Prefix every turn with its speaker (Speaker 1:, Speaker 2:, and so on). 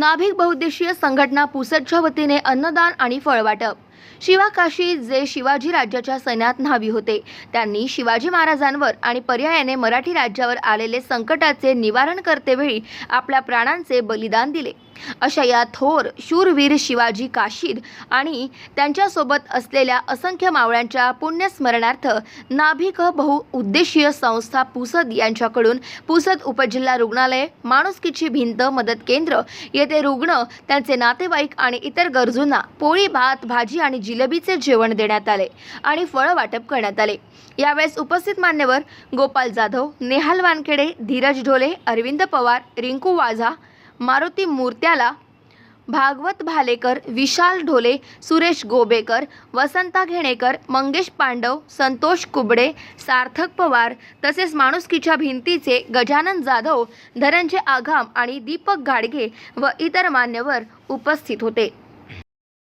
Speaker 1: नाभिक बहुद्देशीय संघटना पुसदच्या वतीने अन्नदान आणि फळवाटप. शिवा काशी जे शिवाजी राज्याच्या सैन्यात न्हावी होते. त्यांनी शिवाजी महाराजांवर आणि पर्यायाने मराठी राज्यावर आलेले संकटाचे निवारण करतेवेळी आपल्या प्राणांचे बलिदान दिले. अशा या थोर शूरवीर शिवाजी काशीद आणि त्यांच्यासोबत असलेल्या असंख्य मावळ्यांच्या पुण्यस्मरणार्थ नाभिक बहुउद्देशीय संस्था पुसद यांच्याकडून पुसद उपजिल्हा रुग्णालय माणुसकीची भिंत मदत केंद्र येथे रुग्ण त्यांचे नातेवाईक आणि इतर गरजूंना पोळी भात भाजी आणि जिलेबीचे जेवण देण्यात आले आणि फळं वाटप करण्यात आले. यावेळेस उपस्थित मान्यवर गोपाल जाधव नेहाल वानखेडे धीरज ढोले अरविंद पवार रिंकू वाझा मारुती मूर्त्याला भागवत भालेकर विशाल ढोले सुरेश गोबेकर वसंता घेणेकर मंगेश पांडव संतोष कुबडे सार्थक पवार तसेच माणुसकीच्या भिंतीचे गजानन जाधव धनंजय आघाम आणि दीपक गाडगे व इतर मान्यवर उपस्थित होते.